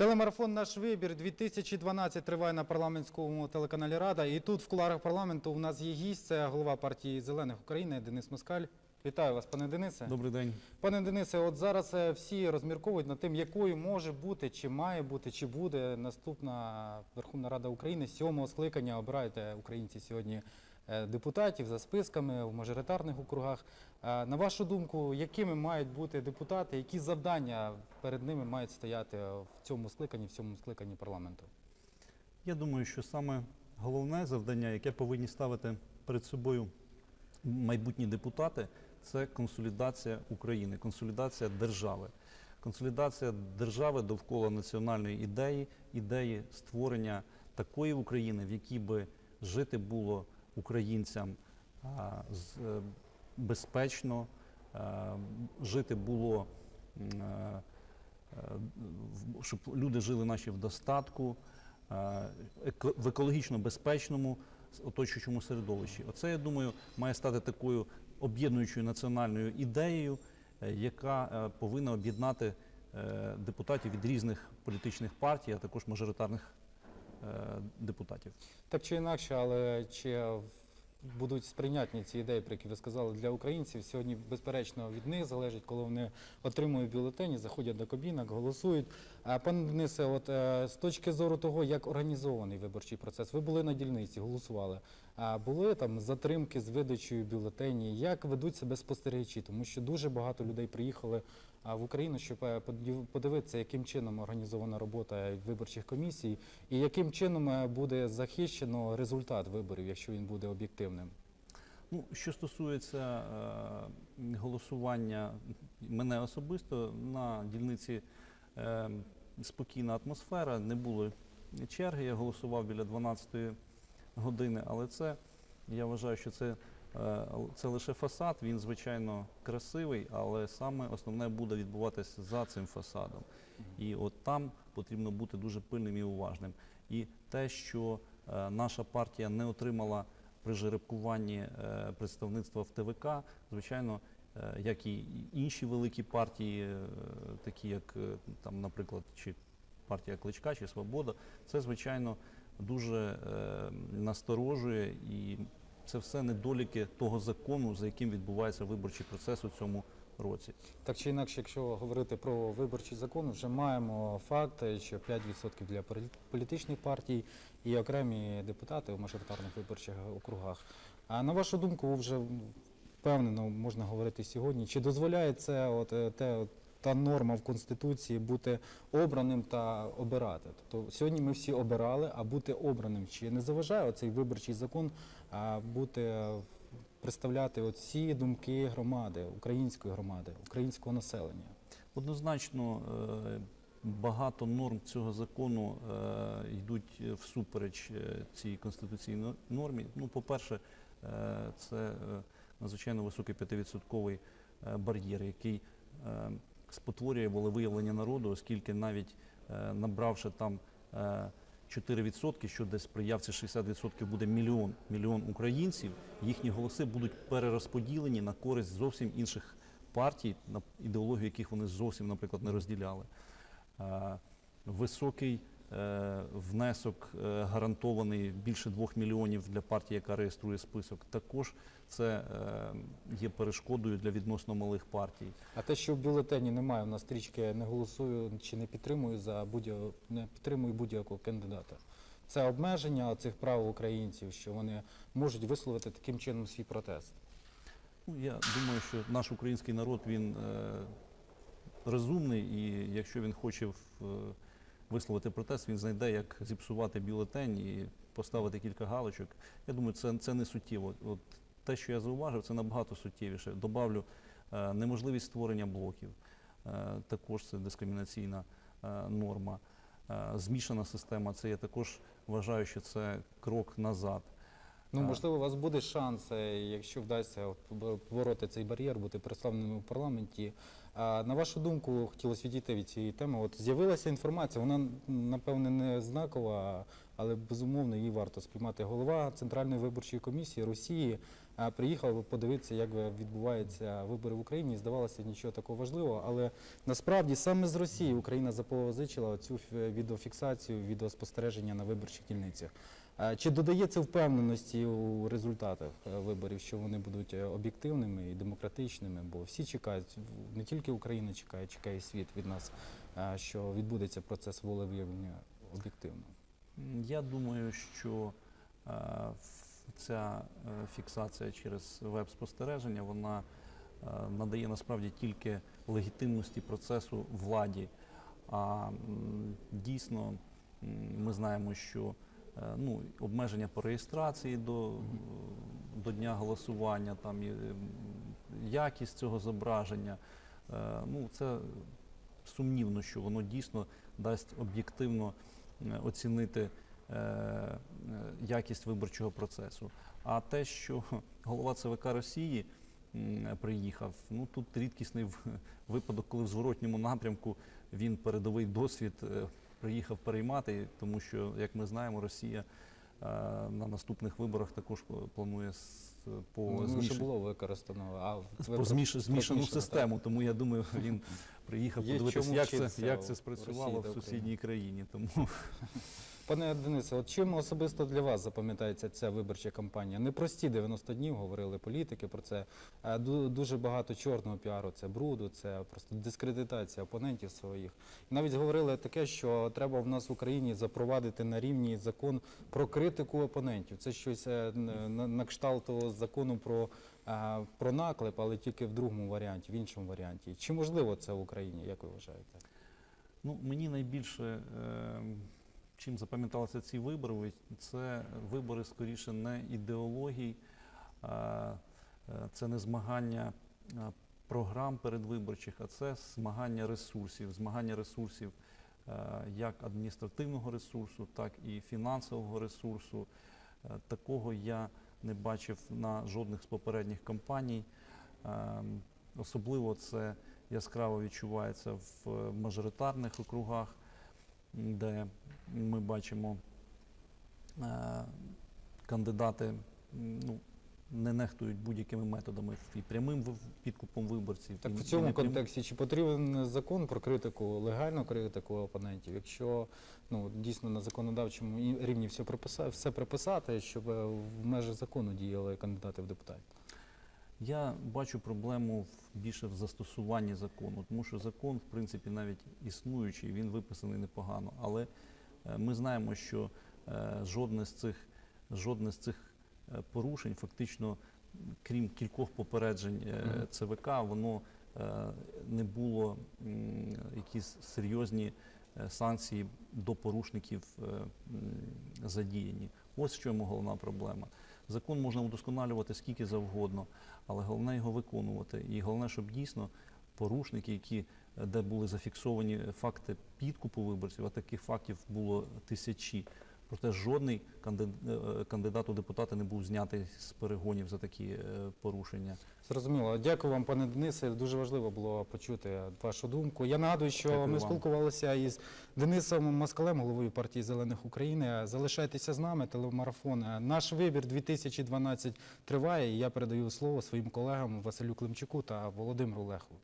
Телемарафон Наш вибір 2012 триває на парламентському телеканалі Рада. І тут в куларах парламенту у нас є гість, це голова партії Зелених України Денис Москаль. Вітаю вас, пане Денисе. Добрий день. Пане Денисе, от зараз е, всі розмірковують над тим, якою може бути, чи має бути, чи буде наступна Верховна Рада України сьомого скликання. Обираєте українці сьогодні депутатів за списками в мажоритарних округах. Е, На вашу думку, якими мають бути депутати, які завдання перед ними мають стояти в цьому скликанні, в цьому скликанні парламенту? Я думаю, що саме головне завдання, яке повинні ставити перед собою майбутні депутати, це консолідація України, консолідація держави. Консолідація держави довкола національної ідеї, ідеї створення такої України, в якій би жити було українцям е, безпечно, е, жити було, е, щоб люди жили наші в достатку, в екологічно безпечному оточуючому середовищі. Оце, я думаю, має стати такою об'єднуючою національною ідеєю, яка повинна об'єднати депутатів від різних політичних партій, а також мажоритарних депутатів. Так чи інакше, але чи будуть сприйнятні ці ідеї, про які ви сказали, для українців? Сьогодні, безперечно, від них залежить, коли вони отримують бюлетені, заходять до кабінок, голосують. Пане Денисе, от е, з точки зору того, як організований виборчий процес, ви були на дільниці, голосували. А були там затримки з видачею бюлетені? Як ведуть себе спостерігачі? Тому що дуже багато людей приїхали в Україну, щоб е, подивитися, яким чином організована робота виборчих комісій, і яким чином е, буде захищено результат виборів, якщо він буде об'єктивним. Ну, що стосується е, голосування мене особисто, на дільниці е, спокійна атмосфера, не було черги, я голосував біля 12 години, але це, я вважаю, що це, це лише фасад, він, звичайно, красивий, але саме основне буде відбуватися за цим фасадом. І от там потрібно бути дуже пильним і уважним. І те, що е, наша партія не отримала при жеребкуванні е, представництва в ТВК, звичайно, е, як і інші великі партії, е, такі як е, там, наприклад, чи партія Кличка, чи Свобода, це звичайно дуже е, насторожує і це все недоліки того закону, за яким відбувається виборчий процес у цьому році. Так чи інакше, якщо говорити про виборчий закон, вже маємо факт, що 5% для політичних партій і окремі депутати у мажоритарних виборчих округах. А на вашу думку, вже впевнено можна говорити сьогодні, чи дозволяє це от, е, те, от, та норма в Конституції бути обраним та обирати? Тобто сьогодні ми всі обирали, а бути обраним чи не заважає цей виборчий закон бути представляти всі думки громади, української громади, українського населення. Однозначно, е, багато норм цього закону е, йдуть всупереч е, цій конституційній нормі. Ну, по-перше, це надзвичайно високий п'ятивідсотковий бар'єр, який спотворює волевиявлення народу, оскільки навіть е, набравши там е, 4%, що десь при явці 60% буде мільйон, мільйон українців, їхні голоси будуть перерозподілені на користь зовсім інших партій, на ідеологію яких вони зовсім, наприклад, не розділяли. Е, Високий е, внесок е, гарантований більше 2 мільйонів для партії, яка реєструє список. Також це е, є перешкодою для відносно малих партій. А те, що в бюлетені немає, у нас стрічки не голосую чи не підтримую за будь-якого не підтримую будь-якого кандидата. Це обмеження цих прав українців, що вони можуть висловити таким чином свій протест. Ну, я думаю, що наш український народ він е, розумний, і якщо він хоче в- е, висловити протест, він знайде, як зіпсувати бюлетень і поставити кілька галочок. Я думаю, це, це не суттєво. От те, що я зауважив, це набагато суттєвіше. Добавлю е, неможливість створення блоків. Е, також це дискримінаційна е, норма. Змішана система, це я також вважаю, що це крок назад. Ну можливо, у вас буде шанс, е, якщо вдасться от, побороти цей бар'єр, бути представленим у парламенті. А на вашу думку, хотілося відійти від цієї теми. От з'явилася інформація, вона напевне не знакова, але безумовно її варто сприймати. Голова Центральної виборчої комісії Росії приїхав подивитися, як відбуваються вибори в Україні. Здавалося, нічого такого важливого, але насправді саме з Росії Україна запозичила цю відеофіксацію, відеоспостереження на виборчих дільницях. Е, Чи додається впевненості у результатах е, виборів, що вони будуть е, об'єктивними і демократичними? Бо всі чекають, не тільки Україна чекає, чекає світ від нас, що відбудеться процес волевиявлення об'єктивно. Я думаю, що ця фіксація через веб-спостереження вона надає насправді тільки легітимності процесу владі. А дійсно ми знаємо, що ну, обмеження по реєстрації до, до дня голосування, там, якість цього зображення. е, Ну, це сумнівно, що воно дійсно дасть об'єктивно е, оцінити е, е, якість виборчого процесу. А те, що голова ЦВК Росії приїхав, ну тут рідкісний випадок, коли в зворотньому напрямку він передовий досвід е, приїхав переймати, тому що, як ми знаємо, Росія е, на наступних виборах також планує по Ну, зміш- було використано. А по про- зміш, змішану систему. систему. Тому я думаю, він приїхав Є подивитися, як це, як це спрацювало Росії в сусідній країні. Тому Пане Денисе, от чим особисто для вас запам'ятається ця виборча кампанія? Непрості 90 днів, говорили політики про це. Е, Дуже багато чорного піару, це бруду, це просто дискредитація опонентів своїх. Навіть говорили таке, що треба в нас в Україні запровадити на рівні закон про критику опонентів. Це щось е, на, кшталт закону про, е, про наклеп, але тільки в другому варіанті, в іншому варіанті. Чи можливо це в Україні, як ви вважаєте? ну, мені найбільше, чим запам'яталися ці вибори, це вибори скоріше не ідеологій, е, це не змагання е, програм передвиборчих, а це змагання ресурсів, змагання ресурсів е, як адміністративного ресурсу, так і фінансового ресурсу. Такого я не бачив на жодних з попередніх кампаній. Особливо це яскраво відчувається в мажоритарних округах, де ми бачимо е, кандидати ну, не нехтують будь-якими методами і прямим підкупом виборців. Так і- в цьому контексті чи потрібен закон про критику, легальну критику опонентів, якщо ну дійсно на законодавчому рівні все приписати, все приписати, щоб е, в межах закону діяли кандидати в депутати? Я бачу проблему в, більше в застосуванні закону, тому що закон, в принципі, навіть існуючий, він виписаний непогано. Але е, ми знаємо, що е, жодне з цих, жодне з цих е, порушень, фактично, крім кількох попереджень е. ЦВК, воно е, не було м, якісь серйозні е, санкції до порушників е, м, задіяні. Ось в чому головна проблема. Закон можна удосконалювати скільки завгодно, але головне його виконувати. І головне, щоб дійсно порушники, які е, де були зафіксовані факти підкупу виборців, а таких фактів було тисячі. Проте жодний е, кандидат у депутати не був знятий з перегонів за такі е, порушення. Зрозуміло. Дякую вам, пане Денисе. Дуже важливо було почути вашу думку. Я нагадую, що Дякую ми вам. спілкувалися із Денисом Москалем, головою партії Зелених України. Залишайтеся з нами. Телемарафон. Наш вибір 2012 триває. І я передаю слово своїм колегам Василю Климчуку та Володимиру Лехову.